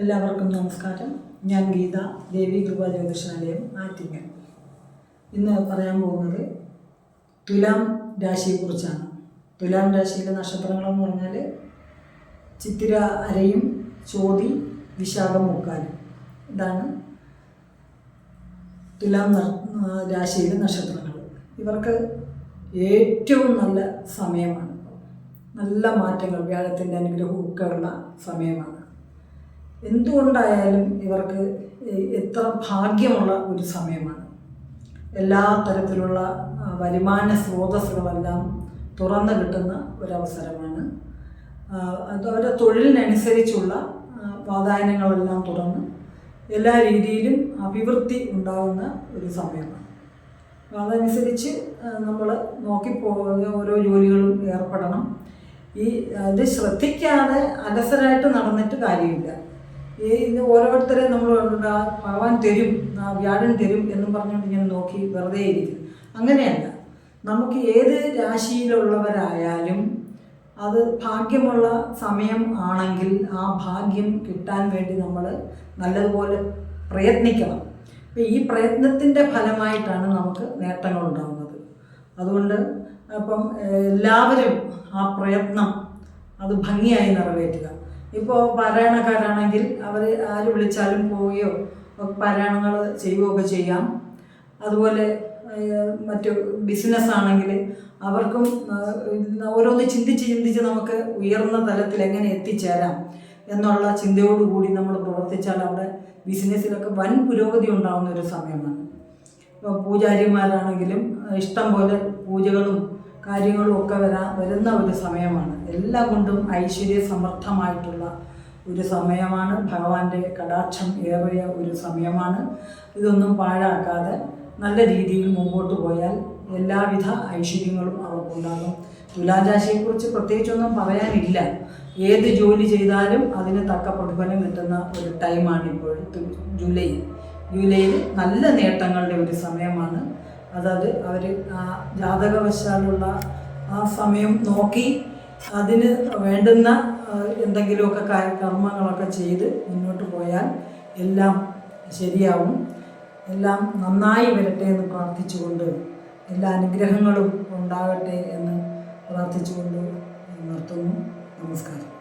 എല്ലാവർക്കും നമസ്കാരം. ഞാൻ ഗീത ദേവി കൃപാ ജ്യോതിഷാലയം ആറ്റിങ്ങൽ. ഇന്ന് പറയാൻ പോകുന്നത് തുലാം രാശിയെക്കുറിച്ചാണ്. തുലാം രാശിയിലെ നക്ഷത്രങ്ങളെന്ന് പറഞ്ഞാൽ ചിത്തിര അരയും ചോതി വിശാഖം മുക്കാലും ഇതാണ് തുലാം രാശിയിലെ നക്ഷത്രങ്ങൾ. ഇവർക്ക് ഏറ്റവും നല്ല സമയമാണ്. നല്ല മാറ്റങ്ങൾ വ്യാഴത്തിന്റെ അനുഗ്രഹമൊക്കെ ഉള്ള സമയമാണ്. എന്തുകൊണ്ടായാലും ഇവർക്ക് എത്ര ഭാഗ്യമുള്ള ഒരു സമയമാണ്. എല്ലാ തരത്തിലുള്ള വരുമാന സ്രോതസ്സുകളെല്ലാം തുറന്നു കിട്ടുന്ന ഒരവസരമാണ്. അത് അവരുടെ തൊഴിലിനനുസരിച്ചുള്ള വാതായനങ്ങളെല്ലാം തുറന്ന് എല്ലാ രീതിയിലും അഭിവൃദ്ധി ഉണ്ടാകുന്ന ഒരു സമയമാണ്. അതനുസരിച്ച് നമ്മൾ നോക്കിപ്പോ ഓരോ ജോലികളും ഏർപ്പെടണം. ഈ ഇത് ശ്രദ്ധിക്കാതെ അലസരായിട്ട് നടന്നിട്ട് കാര്യമില്ല. ഇത് ഓരോരുത്തരെ നമ്മൾ കണ്ടിട്ട് ഭഗവാൻ തരും ആ വ്യാഴൻ തരും എന്നും പറഞ്ഞുകൊണ്ട് ഞാൻ നോക്കി വെറുതെ ഇരിക്കും അങ്ങനെയല്ല. നമുക്ക് ഏത് രാശിയിലുള്ളവരായാലും അത് ഭാഗ്യമുള്ള സമയം ആണെങ്കിൽ ആ ഭാഗ്യം കിട്ടാൻ വേണ്ടി നമ്മൾ നല്ലതുപോലെ പ്രയത്നിക്കണം. അപ്പോൾ ഈ പ്രയത്നത്തിന്റെ ഫലമായിട്ടാണ് നമുക്ക് നേട്ടങ്ങൾ ഉണ്ടാകുന്നത് അതുകൊണ്ട് അപ്പം എല്ലാവരും ആ പ്രയത്നം അത് ഭംഗിയായി നിറവേറ്റുക. ഇപ്പോൾ പാരായണക്കാരാണെങ്കിൽ അവർ ആര് വിളിച്ചാലും പോവുകയോ പാരായണങ്ങൾ ചെയ്യുകയൊക്കെ ചെയ്യാം. അതുപോലെ മറ്റു ബിസിനസ് ആണെങ്കിൽ അവർക്കും ഓരോന്ന് ചിന്തിച്ച് ചിന്തിച്ച് നമുക്ക് ഉയർന്ന തലത്തിൽ എങ്ങനെ എത്തിച്ചേരാം എന്നുള്ള ചിന്തയോടുകൂടി നമ്മൾ പ്രവർത്തിച്ചാൽ അവിടെ ബിസിനസ്സിലൊക്കെ വൻ പുരോഗതി ഉണ്ടാകുന്ന ഒരു സമയമാണ്. പൂജാരിമാരാണെങ്കിലും ഇഷ്ടം പോലെ പൂജകളും കാര്യങ്ങളും ഒക്കെ വരാ വരുന്ന ഒരു സമയമാണ്. എല്ലാം കൊണ്ടും ഐശ്വര്യ സമർത്ഥമായിട്ടുള്ള ഒരു സമയമാണ്. ഭഗവാന്റെ കടാക്ഷം ഏറിയ ഒരു സമയമാണ്. ഇതൊന്നും പാഴാക്കാതെ നല്ല രീതിയിൽ മുമ്പോട്ട് പോയാൽ എല്ലാവിധ ഐശ്വര്യങ്ങളും അവർക്കുണ്ടാകും. തുലാരാശിയെക്കുറിച്ച് പ്രത്യേകിച്ചൊന്നും പറയാനില്ല. ഏത് ജോലി ചെയ്താലും അതിന് തക്ക പ്രതിഫലം കിട്ടുന്ന ഒരു ടൈമാണ് ഇപ്പോൾ ജൂലൈ. ജൂലൈയിൽ നല്ല നേട്ടങ്ങളുടെ ഒരു സമയമാണ്. അതായത് അവർ ആ ജാതകവശാലുള്ള ആ സമയം നോക്കി അതിന് വേണ്ടുന്ന എന്തെങ്കിലുമൊക്കെ കർമ്മങ്ങളൊക്കെ ചെയ്ത് മുന്നോട്ട് പോയാൽ എല്ലാം ശരിയാവും. എല്ലാം നന്നായി വരട്ടെ എന്ന് പ്രാർത്ഥിച്ചുകൊണ്ട് എല്ലാ അനുഗ്രഹങ്ങളും ഉണ്ടാകട്ടെ എന്ന് പ്രാർത്ഥിച്ചുകൊണ്ട് നിർത്തുന്നു. നമസ്കാരം.